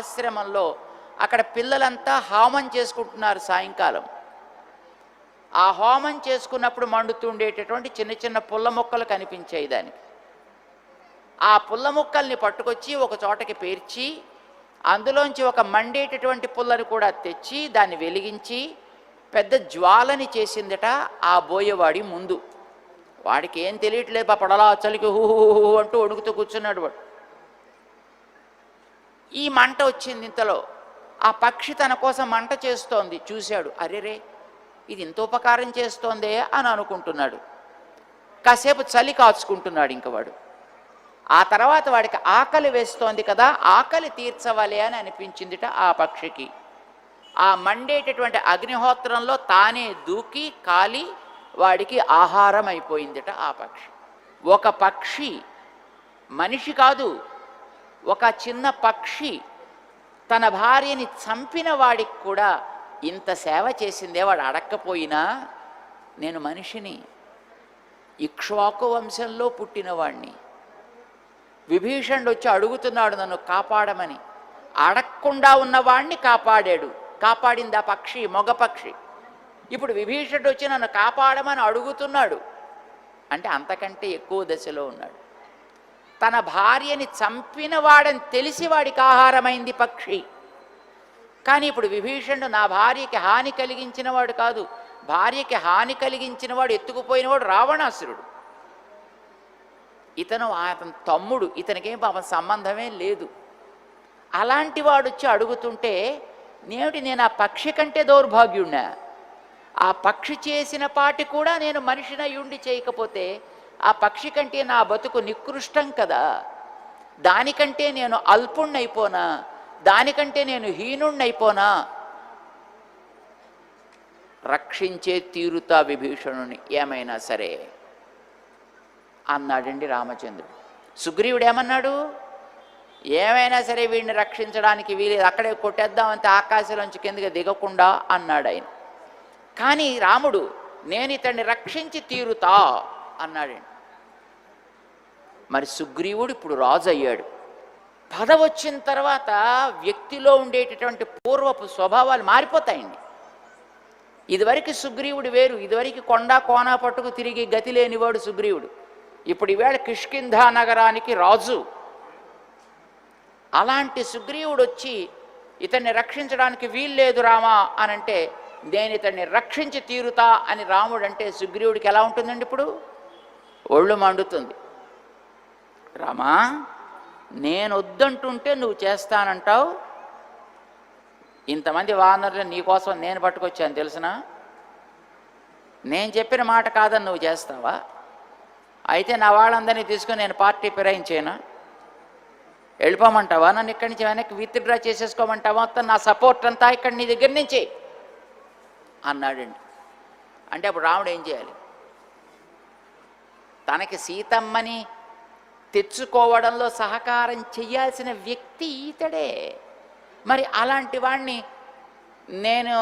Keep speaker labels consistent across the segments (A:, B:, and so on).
A: ఆశ్రమంలో అక్కడ పిల్లలంతా హోమం చేసుకుంటున్నారు సాయంకాలం. ఆ హోమం చేసుకున్నప్పుడు మండుతుండేటటువంటి చిన్న చిన్న పుల్ల మొక్కలు కనిపించాయి దానికి. ఆ పుల్ల ముక్కల్ని పట్టుకొచ్చి ఒక చోటకి పేర్చి అందులోంచి ఒక మండేటటువంటి పుల్లను కూడా తెచ్చి దాన్ని వెలిగించి పెద్ద జ్వాలని చేసిందట ఆ బోయవాడి ముందు. వాడికి ఏం తెలియట్లేదు పాపడలా చలికి హూ హూ హూ అంటూ వణుకుతూ కూర్చున్నాడు వాడు. ఈ మంట వచ్చింది ఇంతలో. ఆ పక్షి తన కోసం మంట చేస్తోంది. చూశాడు అరెరే ఇది ఇంత ఉపకారం చేస్తోందే అని అనుకుంటున్నాడు. కాసేపు చలి కాచుకుంటున్నాడు ఇంక వాడు. ఆ తర్వాత వాడికి ఆకలి వేస్తోంది కదా ఆకలి తీర్చవాలి అని అనిపించిందిట ఆ పక్షికి. ఆ మండేటటువంటి అగ్నిహోత్రంలో తానే దూకి కాలి వాడికి ఆహారం అయిపోయిందిట ఆ పక్షి. ఒక పక్షి మనిషి కాదు ఒక చిన్న పక్షి తన భార్యని చంపిన వాడికి కూడా ఇంత సేవ చేసిందే వాడు అడక్కపోయినా నేను మనిషిని ఇక్ష్వాకు వంశంలో పుట్టినవాణ్ణి. విభీషణుడు వచ్చి అడుగుతున్నాడు నన్ను కాపాడమని. అడగకుండా ఉన్నవాణ్ణి కాపాడాడు. కాపాడింది ఆ పక్షి మగ పక్షి. ఇప్పుడు విభీషణుడు వచ్చి నన్ను కాపాడమని అడుగుతున్నాడు. అంటే అంతకంటే ఎక్కువ దశలో ఉన్నాడు. తన భార్యని చంపిన వాడని తెలిసి వాడికి ఆహారమైంది పక్షి. కానీ ఇప్పుడు విభీషణుడు నా భార్యకి హాని కలిగించిన వాడు కాదు. భార్యకి హాని కలిగించిన వాడు ఎత్తుకుపోయినవాడు రావణాసురుడు. ఇతను అతని తమ్ముడు ఇతనికేం పాపం సంబంధమే లేదు. అలాంటి వాడు వచ్చి అడుగుతుంటే నేటి నేను ఆ పక్షి కంటే దౌర్భాగ్యుణ్ణా? ఆ పక్షి చేసిన పాటి కూడా నేను మనిషిన ఉండి చేయకపోతే ఆ పక్షి కంటే నా బతుకు నికృష్టం కదా. దానికంటే నేను అల్పుణ్ణైపోనా? దానికంటే నేను హీనుణ్ణైపోనా? రక్షించే తీరుతా విభీషణుని ఏమైనా సరే అన్నాడండి రామచంద్రుడు. సుగ్రీవుడు ఏమన్నాడు? ఏమైనా సరే వీడిని రక్షించడానికి వీలేదు అక్కడే కొట్టేద్దామంటే ఆకాశంలోంచి కిందకి దిగకుండా అన్నాడు ఆయన. కానీ రాముడు నేను ఇతన్ని రక్షించి తీరుతా అన్నాడండి. మరి సుగ్రీవుడు ఇప్పుడు రాజు అయ్యాడు పద వచ్చిన తర్వాత వ్యక్తిలో ఉండేటటువంటి పూర్వపు స్వభావాలు మారిపోతాయండి. ఇదివరకు సుగ్రీవుడు వేరు ఇదివరకు కొండ కోన పట్టుకు తిరిగి గతి లేనివాడు సుగ్రీవుడు. ఇప్పుడు ఈవేళ కిష్కింధా నగరానికి రాజు. అలాంటి సుగ్రీవుడు వచ్చి ఇతన్ని రక్షించడానికి వీల్లేదు రామా అని అంటే నేను ఇతన్ని రక్షించి తీరుతా అని రాముడు అంటే సుగ్రీవుడికి ఎలా ఉంటుందండి ఇప్పుడు? ఒళ్ళు మండుతుంది. రామా నేను వద్దంటుంటే నువ్వు చేస్తానంటావు? ఇంతమంది వానరులు నీకోసం నేను పట్టుకొచ్చాను తెలుసునా? నేను చెప్పిన మాట కాదని నువ్వు చేస్తావా? అయితే నా వాళ్ళందరినీ తీసుకుని నేను పార్టీ ఫిరాయించేనా? వెళ్ళిపోమంటావా? నన్ను ఇక్కడి నుంచి వెనక్కి విత్డ్రా చేసేసుకోమంటావా? మొత్తం నా సపోర్ట్ అంతా ఇక్కడ నీ దగ్గర నుంచి అన్నాడండి. అంటే అప్పుడు రాముడు ఏం చేయాలి? తనకి సీతమ్మని తెచ్చుకోవడంలో సహకారం చెయ్యాల్సిన వ్యక్తి ఈతడే. మరి అలాంటి వాణ్ణి నేను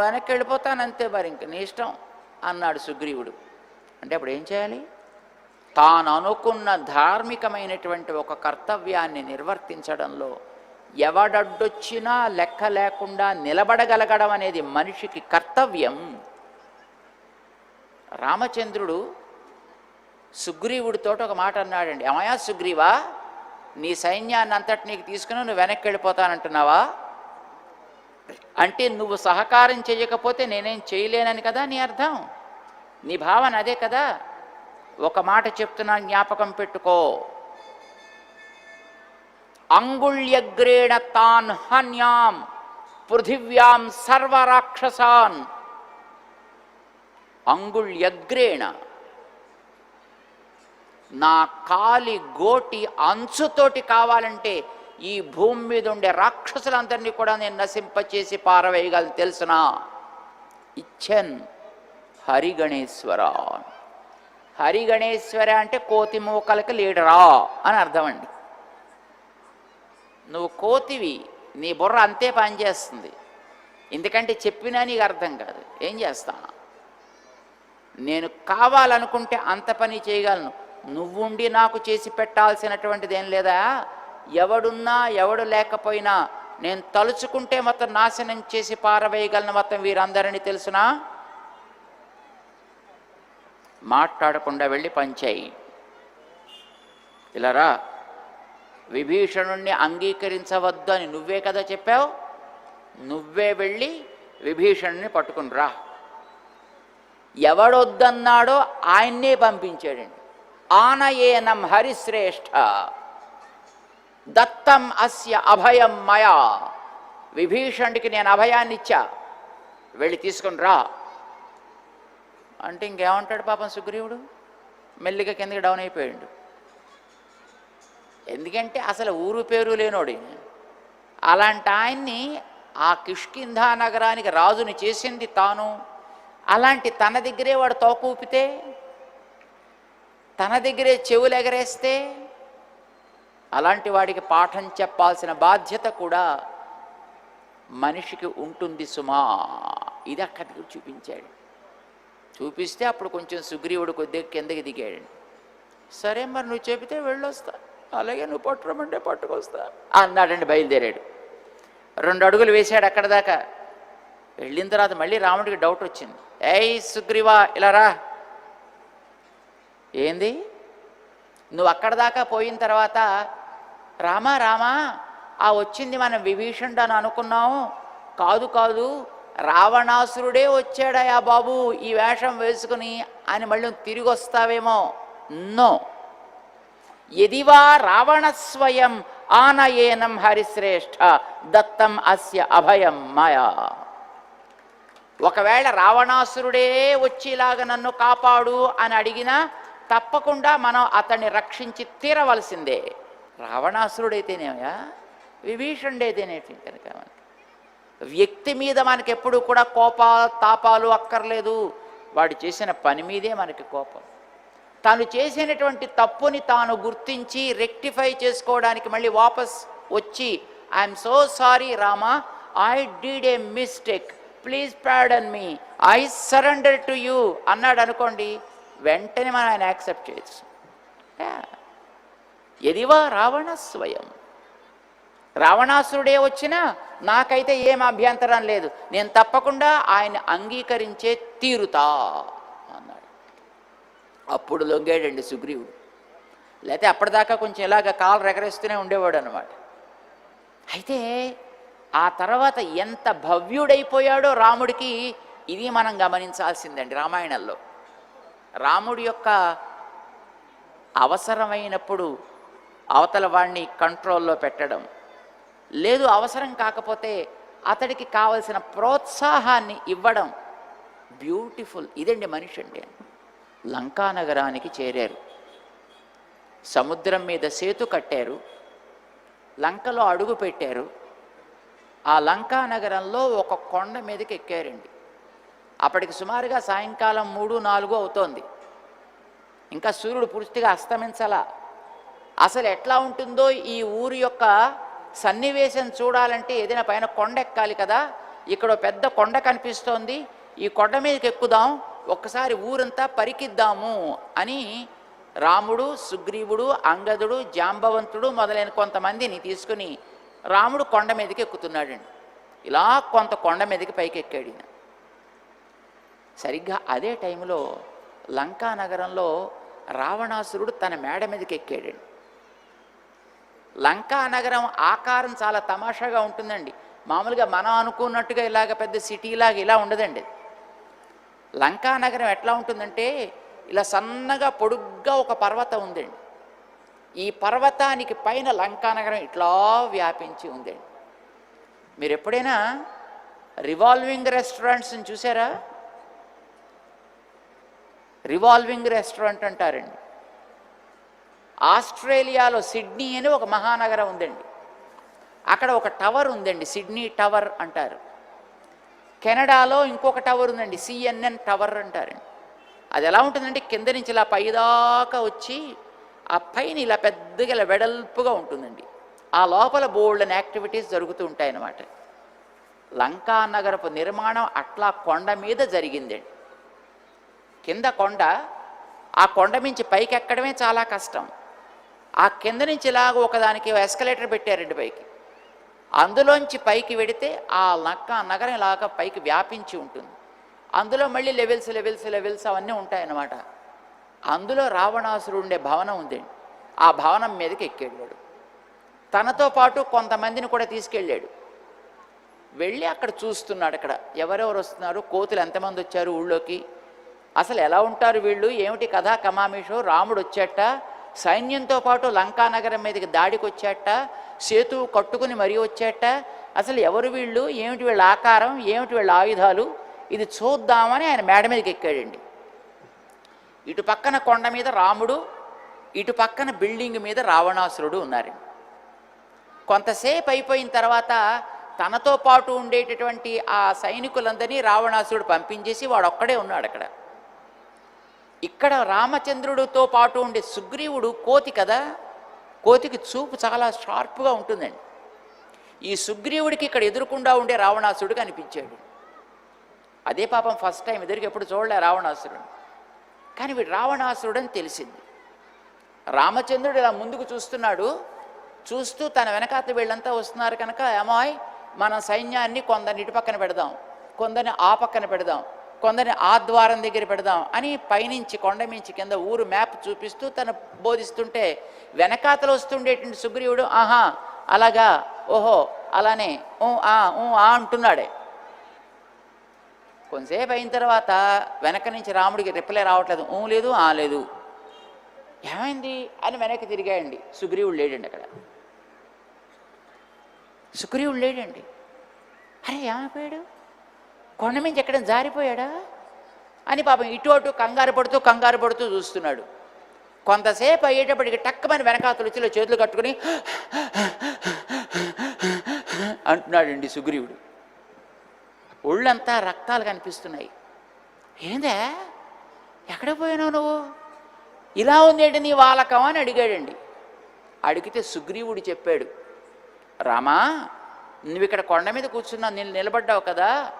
A: వెనక్కి వెళ్ళిపోతానంతే మరి ఇంక నీ ఇష్టం అన్నాడు సుగ్రీవుడు. అంటే అప్పుడు ఏం చేయాలి? తాను అనుకున్న ధార్మికమైనటువంటి ఒక కర్తవ్యాన్ని నిర్వర్తించడంలో ఎవడడ్డొచ్చినా లెక్క లేకుండా నిలబడగలగడం అనేది మనిషికి కర్తవ్యం. రామచంద్రుడు సుగ్రీవుడితో ఒక మాట అన్నాడండి. అమయా సుగ్రీవా నీ సైన్యాన్ని అంతటి నీకు తీసుకుని నువ్వు వెనక్కి వెళ్ళిపోతానంటున్నావా? అంటే నువ్వు సహకారం చేయకపోతే నేనేం చేయలేనని కదా నీ అర్థం? నీ భావన అదే కదా? ఒక మాట చెప్తున్నా జ్ఞాపకం పెట్టుకో. అంగుళ్యగ్రేణ తాన్ హన్యాం పృథివ్యాం సర్వరాక్షసాన్. అంగుళ్యగ్రేణ నా కాలి గోటి అంచుతోటి కావాలంటే ఈ భూమి మీద ఉండే రాక్షసులందరినీ కూడా నేను నశింపచేసి పారవేయగలను తెలుసునా? ఇచ్చన్ హరిగణేశ్వర. హరిగణేశ్వర అంటే కోతి మూకలకి లీడరా అని అర్థం అండి. నువ్వు కోతివి నీ బుర్ర అంతే పనిచేస్తుంది. ఎందుకంటే చెప్పినా నీకు అర్థం కాదు. ఏం చేస్తా నేను కావాలనుకుంటే అంత పని చేయగలను. నువ్వుండి నాకు చేసి పెట్టాల్సినటువంటిది ఏం లేదా? ఎవడున్నా ఎవడు లేకపోయినా నేను తలుచుకుంటే మొత్తం నాశనం చేసి పారవేయగలను మొత్తం వీరందరినీ తెలుసునా? మాట్లాడకుండా వెళ్ళి పంచాయి ఇలారా విభీషణుణ్ణి అంగీకరించవద్దు అని నువ్వే కదా చెప్పావు? నువ్వే వెళ్ళి విభీషణుని పట్టుకుని రా. ఎవడొద్దన్నాడో ఆయన్నే పంపించాడండి. ఆనయేనం హరిశ్రేష్ఠ దత్తం అస్య అభయం మయా విభీషణుడికి నేను అభయాన్ని ఇచ్చా। వెళ్ళి తీసుకుని రా। అంటే ఇంకేమంటాడు పాపం సుగ్రీవుడు? మెల్లిగా కిందకి డౌన్ అయిపోయాడు। ఎందుకంటే అసలు ఊరు పేరు లేనోడి అలాంటి ఆయన్ని ఆ కిష్కింధా నగరానికి రాజుని చేసింది తాను. అలాంటి తన దగ్గరే వాడు తోకూపితే తన దగ్గరే చెవులు ఎగరేస్తే అలాంటి వాడికి పాఠం చెప్పాల్సిన బాధ్యత కూడా మనిషికి ఉంటుంది సుమా. ఇది అక్కడికి చూపించాడు. చూపిస్తే అప్పుడు కొంచెం సుగ్రీవుడు కొద్దిగా కిందకి దిగాడు. సరే మరి నువ్వు చెబితే వెళ్ళొస్తా. అలాగే నువ్వు పట్టురమంటే పట్టుకొస్తా అన్నాడండి బయలుదేరాడు. రెండు అడుగులు వేశాడు అక్కడ దాకా. వెళ్ళిన తర్వాత మళ్ళీ రాముడికి డౌట్ వచ్చింది. ఏయ్ సుగ్రీవా ఇలా రా. ఏంది? నువ్వు అక్కడ దాకా పోయిన తర్వాత రామా రామా ఆ వచ్చింది మనం విభీషణుడు అని అనుకున్నాము. కాదు కాదు రావణాసురుడే వచ్చాడయా బాబు ఈ వేషం వేసుకుని అని మళ్ళీ తిరిగి వస్తావేమో నో. ఎదివా రావణ స్వయం ఆనయేనం హరిశ్రేష్ఠ దత్తం అస్య అభయం మాయా. ఒకవేళ రావణాసురుడే వచ్చేలాగా నన్ను కాపాడు అని అడిగినా తప్పకుండా మనం అతన్ని రక్షించి తీరవలసిందే. రావణాసురుడైతేనేమయ్యా? విభీషణుడైతేనేటి కనుక మనకి. వ్యక్తి మీద మనకి ఎప్పుడు కూడా కోపాలు తాపాలు అక్కర్లేదు. వాడు చేసిన పని మీదే మనకి కోపం. తాను చేసినటువంటి తప్పుని తాను గుర్తించి రెక్టిఫై చేసుకోవడానికి మళ్ళీ వాపస్ వచ్చి I'm so sorry Rama I did a mistake please pardon me I surrender to you అన్నాడు అనుకోండి వెంటనే మనం ఆయన యాక్సెప్ట్ చేయొచ్చు. ఎదివా రావణ స్వయం. రావణాసురుడే వచ్చినా నాకైతే ఏం అభ్యంతరం లేదు. నేను తప్పకుండా ఆయన అంగీకరించే తీరుతా అన్నాడు. అప్పుడు లొంగాడండి సుగ్రీవుడు. లేకపోతే అప్పటిదాకా కొంచెం ఇలాగ కాలు రెగరేస్తూనే ఉండేవాడు అనమాట అయితే ఆ తర్వాత ఎంత భవ్యుడైపోయాడో రాముడికి ఇది మనం గమనించాల్సిందండి రామాయణంలో. రాముడి యొక్క అవసరమైనప్పుడు అవతల వాడిని కంట్రోల్లో పెట్టడం. లేదు అవసరం కాకపోతే అతడికి కావలసిన ప్రోత్సాహాన్ని ఇవ్వడం. బ్యూటిఫుల్. ఇదండి మనిషి అండి లంకా నగరానికి చేరారు. సముద్రం మీద సేతు కట్టారు. లంకలో అడుగు పెట్టారు. ఆ లంకా నగరంలో ఒక కొండ మీదకి ఎక్కారండి. అప్పటికి సుమారుగా సాయంకాలం మూడు నాలుగు అవుతోంది. ఇంకా సూర్యుడు పూర్తిగా అస్తమించలా. అసలు ఎట్లా ఉంటుందో ఈ ఊరి యొక్క సన్నివేశం చూడాలంటే ఏదైనా పైన కొండ ఎక్కాలి కదా. ఇక్కడ పెద్ద కొండ కనిపిస్తోంది. ఈ కొండ మీదకి ఎక్కుదాం. ఒక్కసారి ఊరంతా పరికిద్దాము అని రాముడు సుగ్రీవుడు అంగదుడు జాంబవంతుడు మొదలైన కొంతమందిని తీసుకుని రాముడు కొండ మీదకి ఎక్కుతున్నాడండి. ఇలా కొంత కొండ మీదకి పైకి ఎక్కాడు సరిగ్గా అదే టైంలో లంకా నగరంలో రావణాసురుడు తన మేడ మీదకి ఎక్కాడండి లంకా నగరం ఆకారం చాలా తమాషాగా ఉంటుందండి. మామూలుగా మనం అనుకున్నట్టుగా ఇలాగ పెద్ద సిటీలాగా ఇలా ఉండదండి. లంకా నగరం ఎట్లా ఉంటుందంటే ఇలా సన్నగా పొడుగ్గా ఒక పర్వతం ఉందండి. ఈ పర్వతానికి పైన లంకా నగరం ఇట్లా వ్యాపించి ఉందండి. మీరు ఎప్పుడైనా రివాల్వింగ్ రెస్టారెంట్స్ని చూసారా? రివాల్వింగ్ రెస్టారెంట్ అంటారండి. ఆస్ట్రేలియాలో సిడ్నీ అని ఒక మహానగరం ఉందండి. అక్కడ ఒక టవర్ ఉందండి సిడ్నీ టవర్ అంటారు. కెనడాలో ఇంకొక టవర్ ఉందండి సిఎన్ఎన్ టవర్ అంటారండి. అది ఎలా ఉంటుందంటే కింద నుంచి ఇలా పైదాకా వచ్చి ఆ పైన ఇలా పెద్దగా ఇలా వెడల్పుగా ఉంటుందండి. ఆ లోపల బోల్డెన్ యాక్టివిటీస్ జరుగుతూ ఉంటాయన్నమాట. లంకా నగరపు నిర్మాణం అట్లా కొండ మీద జరిగిందండి. కింద కొండ ఆ కొండ మించి పైకి ఎక్కడమే చాలా కష్టం. ఆ కింద నుంచి ఇలాగ ఒకదానికి ఎస్కలేటర్ పెట్టారండి పైకి. అందులోంచి పైకి వెడితే ఆ నక్క నగరం ఇలాగ పైకి వ్యాపించి ఉంటుంది. అందులో మళ్ళీ లెవెల్స్ లెవెల్స్ లెవెల్స్ అవన్నీ ఉంటాయన్నమాట. అందులో రావణాసురుడు ఉండే భవనం ఉందండి ఆ భవనం మీదకి ఎక్కేళ్ళాడు. తనతో పాటు కొంతమందిని కూడా తీసుకెళ్ళాడు. వెళ్ళి అక్కడ చూస్తున్నాడు అక్కడ. ఎవరెవరు వస్తున్నారు? కోతులు ఎంతమంది వచ్చారు ఊళ్ళోకి? అసలు ఎలా ఉంటారు వీళ్ళు? ఏమిటి కథా కమామేషో? రాముడు వచ్చేట సైన్యంతో పాటు లంకానగరం మీదకి దాడికి వచ్చేట సేతు కట్టుకుని మరీ వచ్చేట. అసలు ఎవరు వీళ్ళు? ఏమిటి వీళ్ళ ఆకారం? ఏమిటి వీళ్ళ ఆయుధాలు? ఇది చూద్దామని ఆయన మేడ మీదకి ఎక్కాడండి. ఇటు పక్కన కొండ మీద రాముడు ఇటు పక్కన బిల్డింగ్ మీద రావణాసురుడు ఉన్నారండి కొంతసేపు అయిపోయిన తర్వాత తనతో పాటు ఉండేటటువంటి ఆ సైనికులందరినీ రావణాసురుడు పంపించేసి వాడు ఒక్కడే ఉన్నాడు అక్కడ. ఇక్కడ రామచంద్రుడితో పాటు ఉండే సుగ్రీవుడు కోతి కదా? కోతికి చూపు చాలా షార్ప్గా ఉంటుందండి. ఈ సుగ్రీవుడికి ఇక్కడ ఎదురుకుండా ఉండే రావణాసుడు కనిపించాడు. అదే పాపం ఫస్ట్ టైం ఎదురుకి ఎప్పుడు చూడలే రావణాసురుడు కానీ వీడు రావణాసురుడు అని తెలిసింది. రామచంద్రుడు ఇలా ముందుకు చూస్తున్నాడు. చూస్తూ తన వెనకాత వీళ్ళంతా వస్తున్నారు కనుక ఏమాయ్ మన సైన్యాన్ని కొందరిని ఇటు పక్కన పెడదాం కొందరిని ఆ పక్కన పెడదాం కొందరిని ఆ ద్వారం దగ్గర పెడదాం అని పైనుంచి కొండ మించి కింద ఊరు మ్యాప్ చూపిస్తూ తను బోధిస్తుంటే వెనకాతలు వస్తుండేటువంటి సుగ్రీవుడు ఆహా అలాగా? ఓహో అలానే. ఊ ఆ ఊ ఆ అంటున్నాడే. కొంతసేపు అయిన తర్వాత వెనక నుంచి రాముడికి రిప్లై రావట్లేదు. ఊ లేదు ఆ లేదు. ఏమైంది? అని వెనక్కి తిరిగాయండి సుగ్రీవుడు లేడండి అక్కడ. సుగ్రీవుడు లేడండి. అరే ఏమైపోయాడు? కొండ మించి ఎక్కడ జారిపోయాడా? అని పాపం ఇటు అటు కంగారు పడుతూ కంగారు పడుతూ చూస్తున్నాడు. కొంతసేపు అయ్యేటప్పటికి టక్కమని వెనకాతలు వచ్చి చేతులు కట్టుకుని అంటున్నాడండి సుగ్రీవుడు. ఒళ్ళంతా రక్తాలు కనిపిస్తున్నాయి. ఏందే? ఎక్కడ పోయినావు నువ్వు? ఇలా ఉందేంటి నీ వాలకం అని అడిగాడండి. అడిగితే సుగ్రీవుడు చెప్పాడు రామా నువ్వు ఇక్కడ కొండ మీద కూర్చున్నావు నేను నిలబడ్డావు కదా.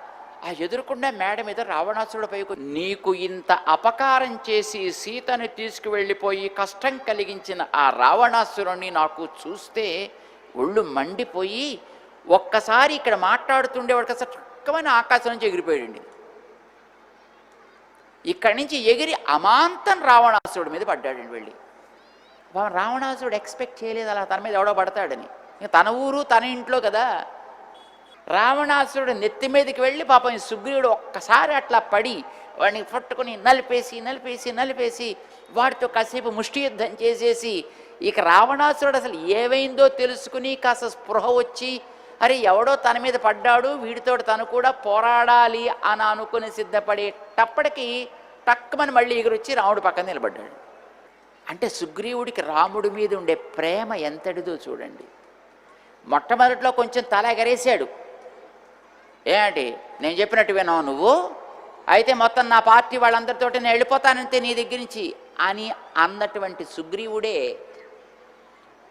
A: ఆ ఎదురుకుండా మేడ మీద రావణాసుడు పైకు నీకు ఇంత అపకారం చేసి సీతను తీసుకువెళ్ళిపోయి కష్టం కలిగించిన ఆ రావణాసురుణ్ణి నాకు చూస్తే ఒళ్ళు మండిపోయి ఒక్కసారి ఇక్కడ మాట్లాడుతుండేవాడు అసలు చక్కమైన ఆకాశం నుంచి ఎగిరిపోయాడండి ఇక్కడి నుంచి ఎగిరి అమాంతం రావణాసురుడి మీద పడ్డాడండి వెళ్ళి. రావణాసురుడు ఎక్స్పెక్ట్ చేయలేదు అలా తన మీద ఎవడో పడతాడని. ఇంక తన ఊరు తన ఇంట్లో కదా. రావణాసురుడు నెత్తి మీదకి వెళ్ళి పాపం సుగ్రీవుడు ఒక్కసారి అట్లా పడి వాడిని పట్టుకుని నలిపేసి నలిపేసి నలిపేసి వాడితో కాసేపు ముష్టి యుద్ధం చేసేసి ఇక రావణాసురుడు అసలు ఏమైందో తెలుసుకుని కాస్త స్పృహ వచ్చి అరే ఎవడో తన మీద పడ్డాడు వీడితో తను కూడా పోరాడాలి అని అనుకుని సిద్ధపడేటప్పటికీ టక్కుమని మళ్ళీ ఎగురొచ్చి రాముడు పక్కన నిలబడ్డాడు. అంటే సుగ్రీవుడికి రాముడి మీద ఉండే ప్రేమ ఎంతటిదో చూడండి. మొట్టమొదట్లో కొంచెం తల ఎగరేశాడు. ఏమండి నేను చెప్పినట్టు విన్నావు నువ్వు? అయితే మొత్తం నా పార్టీ వాళ్ళందరితోటి నేను వెళ్ళిపోతానంతే నీ దగ్గర నుంచి అని అన్నటువంటి సుగ్రీవుడే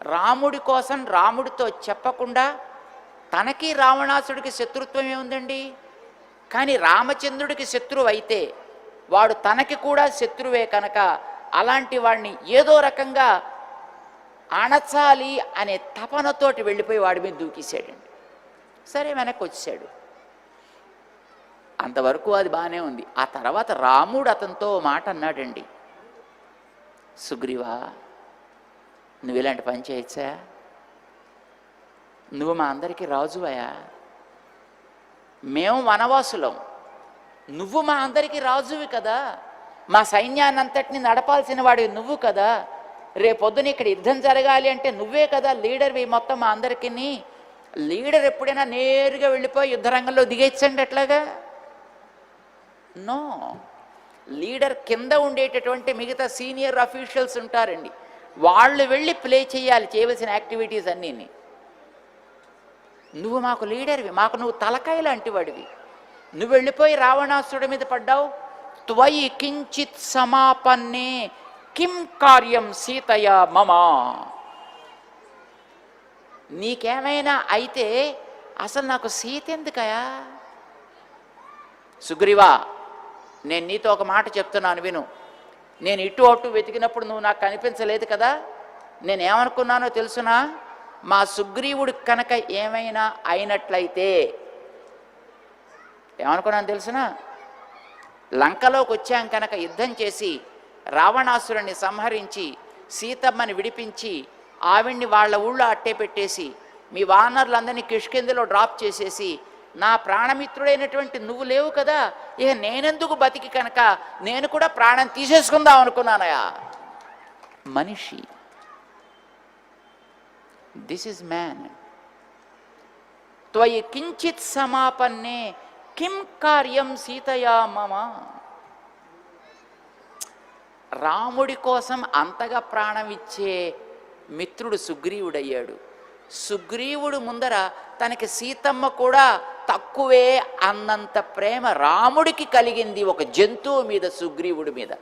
A: రాముడి కోసం రాముడితో చెప్పకుండా తనకి రావణాసుడికి శత్రుత్వం ఏముందండి? కానీ రామచంద్రుడికి శత్రువు అయితే వాడు తనకి కూడా శత్రువే కనుక అలాంటి వాడిని ఏదో రకంగా అణచాలి అనే తపనతోటి వెళ్ళిపోయి వాడి మీద దూకేశాడండి. సరే వెనక్కి వచ్చాడు అంతవరకు అది బాగానే ఉంది. ఆ తర్వాత రాముడు అతనితో మాట అన్నాడండి. సుగ్రీవా నువ్వు ఇలాంటి పని చేయొచ్చా? నువ్వు మా అందరికీ రాజువయా మేము వనవాసులం. నువ్వు మా అందరికీ రాజువి కదా? మా సైన్యాన్ని అంతటిని నడపాల్సిన వాడివి నువ్వు కదా? రేపొద్దున ఇక్కడ యుద్ధం జరగాలి అంటే నువ్వే కదా లీడర్వి మొత్తం మా అందరికీ లీడర్ ఎప్పుడైనా నేరుగా వెళ్ళిపోయి యుద్ధరంగంలో దిగేచ్చండి ఎట్లాగా? నో. లీడర్ కింద ఉండేటటువంటి మిగతా సీనియర్ అఫీషియల్స్ ఉంటారండి. వాళ్ళు వెళ్ళి ప్లే చేయాలి చేయవలసిన యాక్టివిటీస్ అన్నీని. నువ్వు మాకు లీడర్వి మాకు నువ్వు తలకాయ లాంటి వాడివి నువ్వు వెళ్ళిపోయి రావణాసురుడి మీద పడ్డావు? త్వయి కించిత్ సమాపన్నే కిం కార్యం సీతయ మమా. నీకేమైనా అయితే అసలు నాకు సీత ఎందుకయా? సుగ్రీవా నేను నీతో ఒక మాట చెప్తున్నాను విను. నేను ఇటు అటు వెతికినప్పుడు నువ్వు నాకు కనిపించలేదు కదా? నేను ఏమనుకున్నానో తెలుసునా? మా సుగ్రీవుడు కనుక ఏమైనా అయినట్లయితే. ఏమనుకున్నాను తెలుసునా? లంకలోకి వచ్చాం కనుక యుద్ధం చేసి రావణాసురుణ్ణి సంహరించి సీతమ్మని విడిపించి ఆవిడ్ని వాళ్ళ ఊళ్ళో అట్టే పెట్టేసి మీ వానర్లందరినీ కిష్కిందలో డ్రాప్ చేసేసి నా ప్రాణమిత్రుడైనటువంటి నువ్వు లేవు కదా ఇక నేనెందుకు బతికి కనుక నేను కూడా ప్రాణం తీసేసుకుందాం అనుకున్నానయా మనిషి దిస్ ఇస్ మ్యాన్ త్వయి కించిత్ సమాపన్నే కిం కార్యం సీతయా మమ. రాముడి కోసం అంతగా ప్రాణం ఇచ్చే మిత్రుడు సుగ్రీవుడయ్యాడు. సుగ్రీవుడు ముందర తనకి సీతమ్మ కూడా తక్కువే అన్నంత ప్రేమ రాముడికి కలిగింది ఒక జంతువు మీద సుగ్రీవుడి మీద.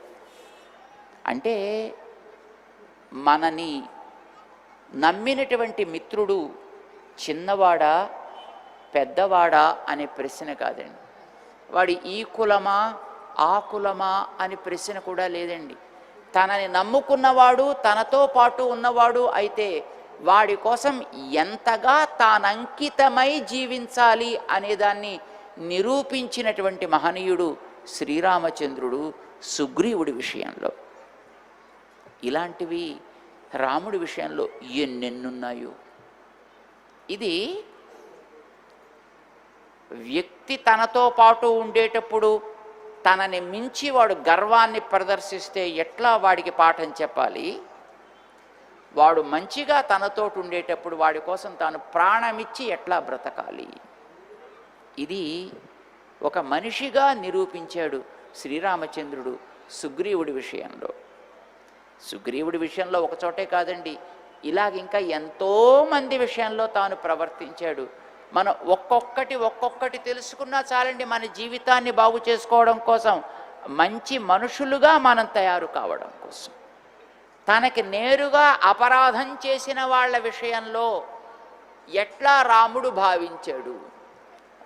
A: అంటే మనని నమ్మినటువంటి మిత్రుడు చిన్నవాడా పెద్దవాడా అనే ప్రశ్న కాదండి. వాడి ఈ కులమా ఆ కులమా అని ప్రశ్న కూడా లేదండి. తనని నమ్ముకున్నవాడు తనతో పాటు ఉన్నవాడు అయితే వాడి కోసం ఎంతగా తానంకితమై జీవించాలి అనేదాన్ని నిరూపించినటువంటి మహనీయుడు శ్రీరామచంద్రుడు సుగ్రీవుడి విషయంలో. ఇలాంటివి రాముడి విషయంలో ఎన్నెన్నున్నాయో. ఇది వ్యక్తి తనతో పాటు ఉండేటప్పుడు తనని మించి వాడు గర్వాన్ని ప్రదర్శిస్తే ఎట్లా వాడికి పాఠం చెప్పాలి? వాడు మంచిగా తనతోటి ఉండేటప్పుడు వాడి కోసం తాను ప్రాణమిచ్చి ఎట్లా బ్రతకాలి? ఇది ఒక మనిషిగా నిరూపించాడు శ్రీరామచంద్రుడు సుగ్రీవుడి విషయంలో. సుగ్రీవుడి విషయంలో ఒక చోటే కాదండి. ఇలాగ ఇంకా ఎంతోమంది విషయంలో తాను ప్రవర్తించాడు. మనం ఒక్కొక్కటి ఒక్కొక్కటి తెలుసుకున్నా చాలండి మన జీవితాన్ని బాగు చేసుకోవడం కోసం మంచి మనుషులుగా మనం తయారు కావడం కోసం. తనకి నేరుగా అపరాధం చేసిన వాళ్ళ విషయంలో ఎట్లా రాముడు భావించాడు?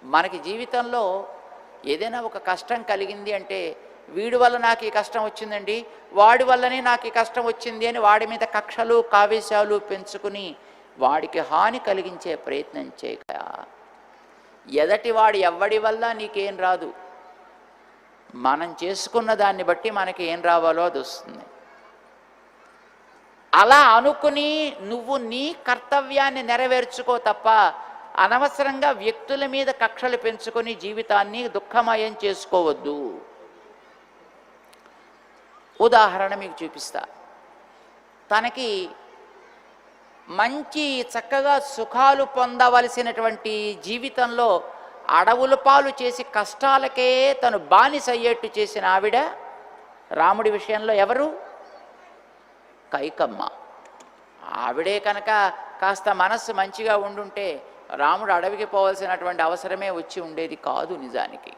A: మనకి జీవితంలో ఏదైనా ఒక కష్టం కలిగింది అంటే వీడి వల్ల నాకు ఈ కష్టం వచ్చిందండి వాడి వల్లనే నాకు ఈ కష్టం వచ్చింది అని వాడి మీద కక్షలు కావేశాలు పెంచుకుని వాడికి హాని కలిగించే ప్రయత్నం చేయక. ఎదటి వాడు ఎవ్వడి వల్ల నీకేం రాదు? మనం చేసుకున్న దాన్ని బట్టి మనకి ఏం రావాలో అది వస్తుంది. అలా అనుకుని నువ్వు నీ కర్తవ్యాన్ని నెరవేర్చుకో తప్ప అనవసరంగా వ్యక్తుల మీద కక్షలు పెంచుకొని జీవితాన్ని దుఃఖమయం చేసుకోవద్దు. ఉదాహరణ మీకు చూపిస్తా. తనకి మంచి చక్కగా సుఖాలు పొందవలసినటువంటి జీవితంలో అడవుల పాలు చేసి కష్టాలకే తను బానిస అయ్యేట్టు చేసిన ఆవిడ రాముడి విషయంలో ఎవరు? కైకమ్మ. ఆవిడే కనుక కాస్త మనస్సు మంచిగా ఉండుంటే రాముడు అడవికి పోవలసినటువంటి అవసరమే వచ్చి ఉండేది కాదు నిజానికి.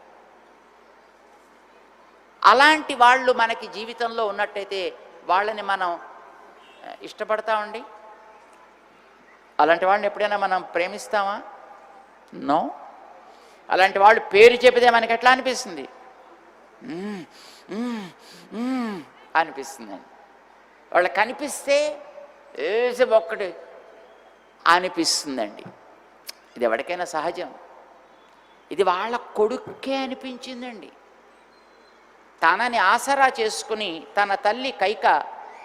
A: అలాంటి వాళ్ళు మనకి జీవితంలో ఉన్నట్టయితే వాళ్ళని మనం ఇష్టపడతామండి అలాంటి వాళ్ళని ఎప్పుడైనా మనం ప్రేమిస్తామా? నో. అలాంటి వాళ్ళు పేరు చెబితే మనకి ఎట్లా అనిపిస్తుంది? అనిపిస్తుందండి. వాళ్ళు కనిపిస్తే ఏసి ఒక్కటి అనిపిస్తుందండి. ఇది ఎవరికైనా సహజం. ఇది వాళ్ళ కొడుక్కే అనిపించిందండి. తనని ఆసరా చేసుకుని తన తల్లి కైక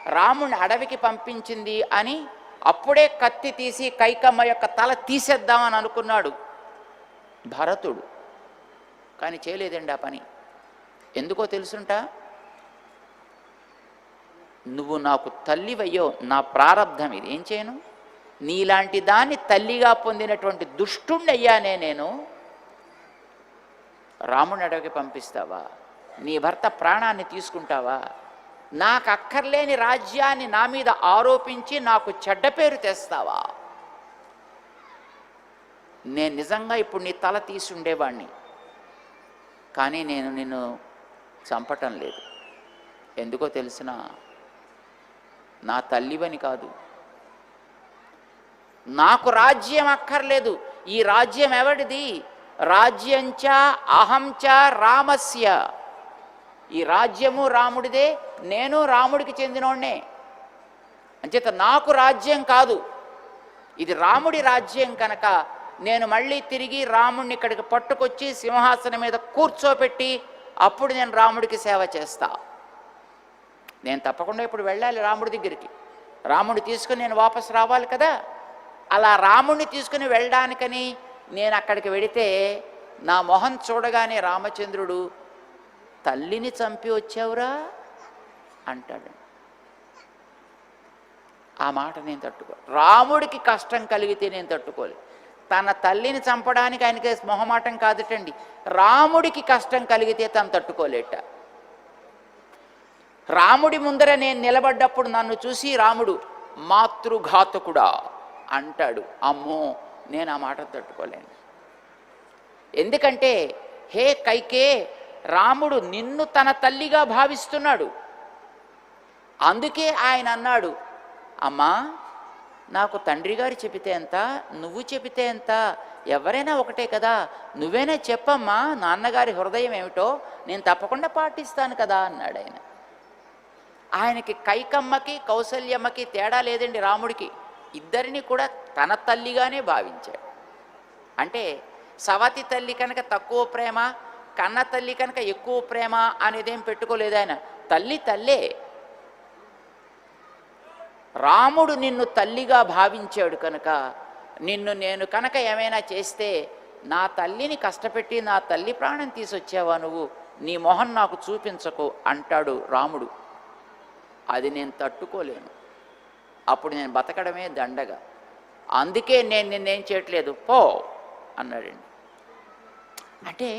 A: రాముని అడవికి పంపించింది అని అప్పుడే కత్తి తీసి కైకమ్మ యొక్క తల తీసేద్దామని అనుకున్నాడు భరతుడు. కానీ చేయలేదండి ఆ పని. ఎందుకో తెలుసుంటా? నువ్వు నాకు తల్లివయ్యో నా ప్రారంధం ఇది. ఏం చేయను? నీలాంటి దాన్ని తల్లిగా పొందినటువంటి దుష్టుణ్ణయ్యానే నేను. రాముని అడవికి పంపిస్తావా? నీ భర్త ప్రాణాన్ని తీసుకుంటావా? నాకు అక్కర్లేని రాజ్యాన్ని నా మీద ఆరోపించి నాకు చెడ్డ పేరు తెస్తావా? నేను నిజంగా ఇప్పుడు నీ తల తీసి ఉండేవాణ్ణి. కానీ నేను నిన్ను చంపటం లేదు. ఎందుకో తెలిసినా నా తల్లివని కాదు. నాకు రాజ్యం అక్కర్లేదు. ఈ రాజ్యం ఎవడిది రాజ్యంచ అహంచ రామస్య. ఈ రాజ్యము రాముడిదే నేను రాముడికి చెందినోడ్నే. అంచేత నాకు రాజ్యం కాదు. ఇది రాముడి రాజ్యం కనుక నేను మళ్ళీ తిరిగి రాముడిని ఇక్కడికి పట్టుకొచ్చి సింహాసనం మీద కూర్చోపెట్టి అప్పుడు నేను రాముడికి సేవ చేస్తా. నేను తప్పకుండా ఇప్పుడు వెళ్ళాలి రాముడి దగ్గరికి. రాముడిని తీసుకుని నేను వాపసు రావాలి కదా? అలా రాముడిని తీసుకుని వెళ్ళడానికని నేను అక్కడికి వెడితే నా మొహం చూడగానే రామచంద్రుడు తల్లిని చంపి వచ్చావురా అంటాడు. ఆ మాట నేను తట్టుకో రాముడికి కష్టం కలిగితే నేను తట్టుకోలే తన తల్లిని చంపడానికి ఆయనకి మొహమాటం కాదుటండి. రాముడికి కష్టం కలిగితే తను తట్టుకోలేట. రాముడి ముందర నేను నిలబడ్డప్పుడు నన్ను చూసి రాముడు మాతృఘాతకుడా అంటాడు. అమ్మో నేను ఆ మాట తట్టుకోలేను. ఎందుకంటే హే కైకే రాముడు నిన్ను తన తల్లిగా భావిస్తున్నాడు. అందుకే ఆయన అన్నాడు అమ్మా నాకు తండ్రి గారు చెబితే ఎంత నువ్వు చెబితే ఎంత ఎవరైనా ఒకటే కదా. నువ్వేనా చెప్పమ్మా నాన్నగారి హృదయం ఏమిటో నేను తప్పకుండా పాటిస్తాను కదా అన్నాడు ఆయన ఆయనకి కైకమ్మకి కౌసల్యమ్మకి తేడా లేదండి రాముడికి. ఇద్దరిని కూడా తన తల్లిగానే భావించాడు. అంటే సవతి తల్లి కనుక తక్కువ ప్రేమ కన్న తల్లి కనుక ఎక్కువ ప్రేమ అనేదేం పెట్టుకోలేదు ఆయన. తల్లి తల్లే. రాముడు నిన్ను తల్లిగా భావించాడు కనుక నిన్ను నేను కనుక ఏమైనా చేస్తే నా తల్లిని కష్టపెట్టి నా తల్లి ప్రాణం తీసుకొచ్చావా నువ్వు? నీ మొహం నాకు చూపించకు అంటాడు రాముడు. అది నేను తట్టుకోలేను. అప్పుడు నేను బతకడమే దండగా. అందుకే నేను నిన్నేం చేయట్లేదు పో అన్నాడండి. అంటే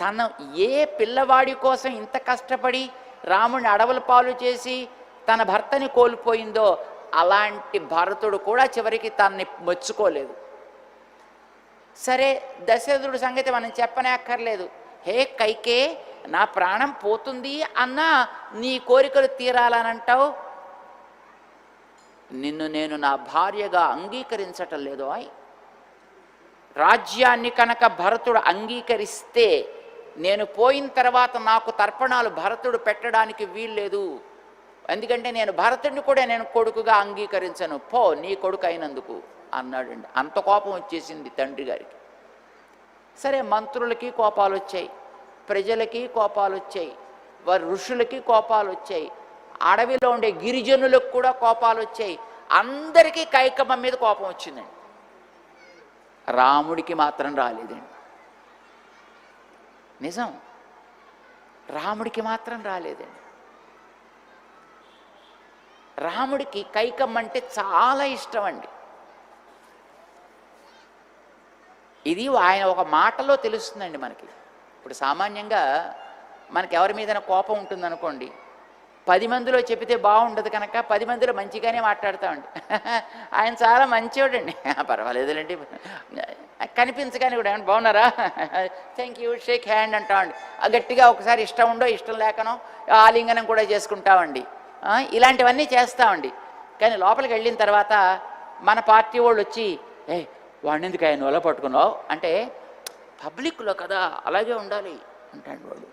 A: తన ఏ పిల్లవాడి కోసం ఇంత కష్టపడి రాముడిని అడవుల పాలు చేసి తన భర్తని కోల్పోయిందో అలాంటి భరతుడు కూడా చివరికి తనని మెచ్చుకోలేదు. సరే దశరథుడు సంగతి మనం చెప్పనే అక్కర్లేదు హే కైకే నా ప్రాణం పోతుంది అన్నా నీ కోరికలు తీరాలనంటావు? నిన్ను నేను నా భార్యగా అంగీకరించటం లేదు అయి. రాజ్యాన్ని కనుక భరతుడు అంగీకరిస్తే నేను పోయిన తర్వాత నాకు తర్పణాలు భరతుడు పెట్టడానికి వీల్లేదు. ఎందుకంటే నేను భరతుడిని కూడా నేను కొడుకుగా అంగీకరించను. పో నీ కొడుకు అయినందుకు అన్నాడండి. అంత కోపం వచ్చేసింది తండ్రి గారికి. సరే మంత్రులకి కోపాలు వచ్చాయి ప్రజలకి కోపాలు వచ్చాయి వారి ఋషులకి కోపాలు వచ్చాయి అడవిలో ఉండే గిరిజనులకు కూడా కోపాలు వచ్చాయి అందరికీ కైకమ్మ మీద కోపం వచ్చిందండి. రాముడికి మాత్రం రాలేదండి. నిజం రాముడికి మాత్రం రాలేదండి. రాముడికి కైకమ్మ అంటే చాలా ఇష్టం అండి ఇది ఆయన ఒక మాటలో తెలుస్తుందండి మనకి. ఇప్పుడు సామాన్యంగా మనకి ఎవరి మీదైనా కోపం ఉంటుందనుకోండి పది మందిలో చెబితే బాగుండదు కనుక పది మందిలో మంచిగానే మాట్లాడతామండి ఆయన చాలా మంచివాడండి పర్వాలేదులేండి. కనిపించగానే కూడా ఏమంటే బాగున్నారా? థ్యాంక్ యూ షేక్ హ్యాండ్ అంటామండి ఆ గట్టిగా ఒకసారి ఇష్టం ఉండో ఇష్టం లేకనో ఆలింగనం కూడా చేసుకుంటామండి. ఇలాంటివన్నీ చేస్తామండి కానీ లోపలికి వెళ్ళిన తర్వాత మన పార్టీ వాళ్ళు వచ్చి ఏ వాడిని ఎందుకు ఆయన వల్ల పట్టుకున్నావు? అంటే పబ్లిక్లో కదా అలాగే ఉండాలి అంటాడు వాడు.